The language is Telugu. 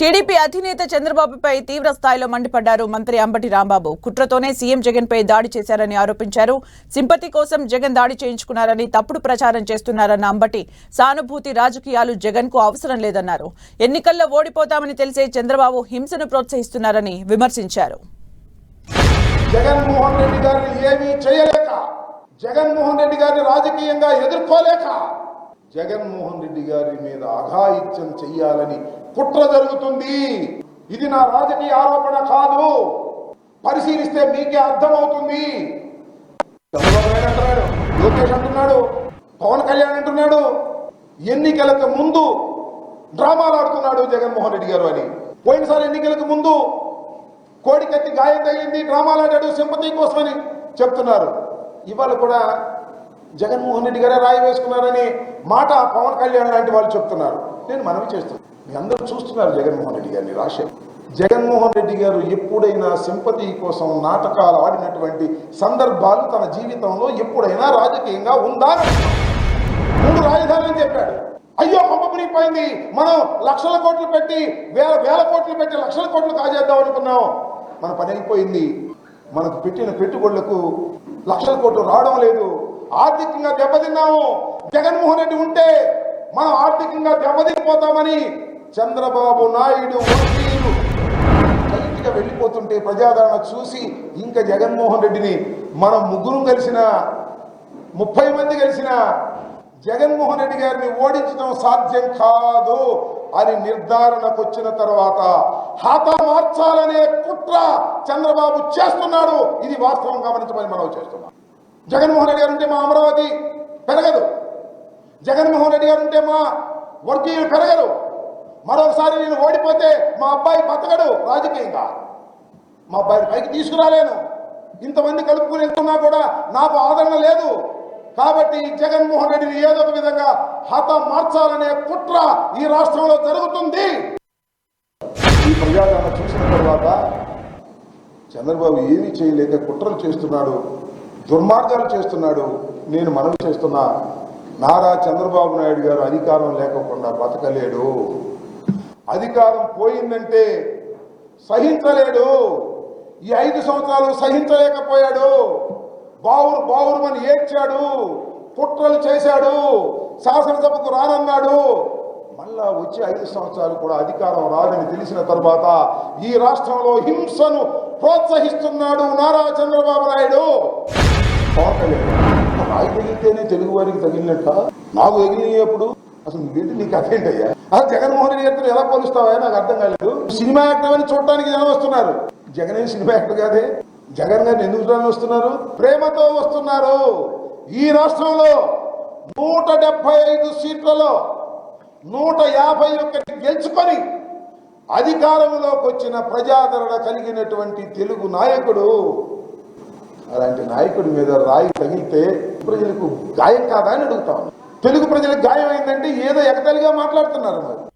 టీడీపీ అధినేత చంద్రబాబుపై తీవ్ర స్థాయిలో మండిపడ్డారు మంత్రి అంబటి రాంబాబు. కుట్రతోనే సీఎం జగన్ పై దాడి చేశారని ఆరోపించారు. సింపతి కోసం జగన్ దాడి చేయించుకున్నారని తప్పుడు ప్రచారం చేస్తున్నారన్న అంబటి సానుభూతి రాజకీయాలు జగన్కు అవసరం లేదన్నారు. ఎన్నికల్లో ఓడిపోతామని తెలిసే చంద్రబాబు హింసను ప్రోత్సహిస్తున్నారని విమర్శించారు. జగన్మోహన్ రెడ్డి గారిని ఏమీ చేయలేక జగన్మోహన్ రెడ్డి గారిని రాజకీయంగా ఎదుర్కోలేక జగన్మోహన్ రెడ్డి గారి మీద అఘాయిత్యం చెయ్యాలని కుట్ర జరుగుతుంది. ఇది నా రాజకీయ ఆరోపణ కాదు. పరిశీలిస్తే మీకే అర్థమవుతుంది. చంద్రబాబు నాయుడు అంటున్నాడు లోకేష్ అంటున్నాడు పవన్ కళ్యాణ్ అంటున్నాడు. ఎన్నికలకు ముందు డ్రామాలు ఆడుతున్నాడు జగన్మోహన్ రెడ్డి గారు అని. పోయినసారి ఎన్నికలకు ముందు కోడికత్తి గాయం తగిలింది డ్రామాలు ఆడాడు సింపతి కోసమని చెప్తున్నారు. ఇవాళ కూడా జగన్మోహన్ రెడ్డి గారే రాయి వేసుకున్నారని మాట పవన్ కళ్యాణ్ లాంటి వాళ్ళు చెప్తున్నారు. నేను మనవి చేస్తున్నాను మీ అందరూ చూస్తున్నారు జగన్మోహన్ రెడ్డి గారిని రాశారు జగన్మోహన్ రెడ్డి గారు ఎప్పుడైనా సింపతి కోసం నాటకాలు ఆడినటువంటి సందర్భాలు తన జీవితంలో ఎప్పుడైనా రాజకీయంగా ఉందా మూడు రాజధానులు చెప్పాడు. అయ్యో పంపబడిపోయింది మనం లక్షల కోట్లు పెట్టి వేల వేల కోట్లు పెట్టి లక్షల కోట్లు కాజేద్దాం అనుకున్నాం. మన పని అయిపోయింది. మనకు పెట్టిన పెట్టుబడులకు లక్షల కోట్లు రావడం లేదు. ఆర్థికంగా దెబ్బతిన్నాము. జగన్మోహన్ రెడ్డి ఉంటే మనం ఆర్థికంగా దెబ్బతిపోతామని చంద్రబాబు నాయుడు వర్గీయులు వెళ్ళిపోతుంటే ప్రజాదరణ చూసి ఇంకా జగన్మోహన్ రెడ్డిని మనం ముగ్గురు కలిసిన ముప్పై మంది కలిసిన జగన్మోహన్ రెడ్డి గారిని ఓడించడం సాధ్యం కాదు అని నిర్ధారణకు వచ్చిన తర్వాత హాత మార్చాలనే కుట్ర చంద్రబాబు చేస్తున్నాడు. ఇది వాస్తవం గమనించమని మనం చేస్తున్నాం. జగన్మోహన్ రెడ్డి గారు ఉంటే మా అమరావతి పెరగదు. జగన్మోహన్ రెడ్డి గారు ఉంటే మా వర్గీయులు పెరగరు. మరొకసారి నేను ఓడిపోతే మా అబ్బాయి బతకడు రాజకీయంగా. మా అబ్బాయిని పైకి తీసుకురాలేను. ఇంతమంది కలుపుకుని వెళ్తున్నా కూడా నాకు ఆదరణ లేదు. కాబట్టి జగన్మోహన్ రెడ్డిని ఏదో ఒక విధంగా హత మార్చాలనే కుట్ర ఈ రాష్ట్రంలో జరుగుతుంది. ఈ ప్రజాదరణ చూసిన తర్వాత చంద్రబాబు ఏమీ చేయలేక కుట్రలు చేస్తున్నాడు. దుర్మార్గాలు చేస్తున్నాడు నేను మనవి చేస్తున్నా. నారా చంద్రబాబు నాయుడు గారు అధికారం లేకుండా బతకలేడు. అధికారం పోయిందంటే సహించలేడు. ఈ ఐదు సంవత్సరాలు సహించలేకపోయాడు. బావురు బావురుమని ఏడ్చాడు. కుట్రలు చేశాడు. శాసనసభకు రానన్నాడు. మళ్ళా వచ్చే ఐదు సంవత్సరాలు కూడా అధికారం రాదని తెలిసిన తర్వాత ఈ రాష్ట్రంలో హింసను ప్రోత్సహిస్తున్నాడు నారా చంద్రబాబు నాయుడు. పవన్ కళ్యాణ్ రాయి తగిలితేనే తెలుగు వారికి తగిలినట్ట. నాకు తగిలినప్పుడు అసలు ఏంటి నీకు అదేంటయ్యా అసలు జగన్మోహన్ రెడ్డి గారితో ఎలా పోలుస్తావా? నాకు అర్థం కాలేదు. సినిమా యాక్టర్ అని చూడటానికి జనం వస్తున్నారు. జగన్ ఏం సినిమా యాక్టర్ కాదే? జగన్ గారిని ఎందుకు చూడాలని వస్తున్నారు? ప్రేమతో వస్తున్నారు. ఈ రాష్ట్రంలో నూట డెబ్బై ఐదు సీట్లలో నూట యాభై ఒకటి గెలుచుకొని అధికారంలోకి వచ్చిన ప్రజాదరణ కలిగినటువంటి తెలుగు నాయకుడు అలాంటి నాయకుడి మీద రాయి తగిలితే ప్రజలకు గాయం కాదా అని అడుగుతాం. తెలుగు ప్రజలకు గాయం అయిందంటే ఏదో ఎగతలిగా మాట్లాడుతున్నారు మరి.